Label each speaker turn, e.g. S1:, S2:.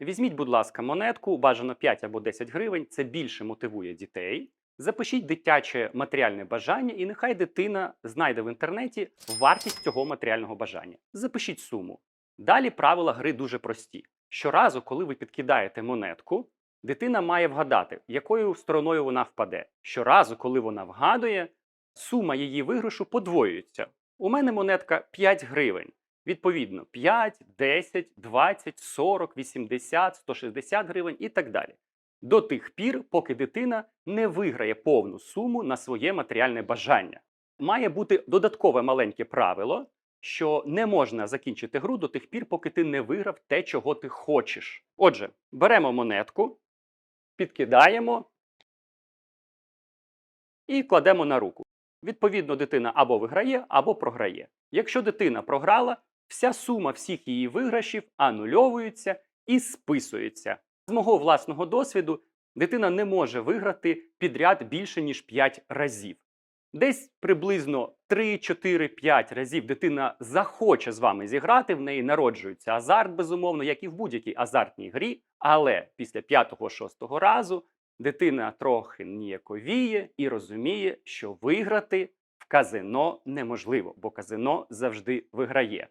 S1: Візьміть, будь ласка, монетку, бажано 5 або 10 гривень, це більше мотивує дітей. Запишіть дитяче матеріальне бажання, і нехай дитина знайде в інтернеті вартість цього матеріального бажання. Запишіть суму. Далі правила гри дуже прості. Щоразу, коли ви підкидаєте монетку, дитина має вгадати, якою стороною вона впаде. Щоразу, коли вона вгадує, сума її виграшу подвоюється. У мене монетка 5 гривень. Відповідно, 5, 10, 20, 40, 80, 160 гривень і так далі. До тих пір, поки дитина не виграє повну суму на своє матеріальне бажання. Має бути додаткове маленьке правило, що не можна закінчити гру до тих пір, поки ти не виграв те, чого ти хочеш. Отже, беремо монетку, підкидаємо і кладемо на руку. Відповідно, дитина або виграє, або програє. Якщо дитина програла, вся сума всіх її виграшів анульовується і списується. З мого власного досвіду, дитина не може виграти підряд більше ніж 5 разів. Десь приблизно 3, 4, 5 разів дитина захоче з вами зіграти, в неї народжується азарт, безумовно, як і в будь-якій азартній грі. Але після 5-6 разу дитина трохи ніяковіє і розуміє, що виграти в казино неможливо, бо казино завжди виграє.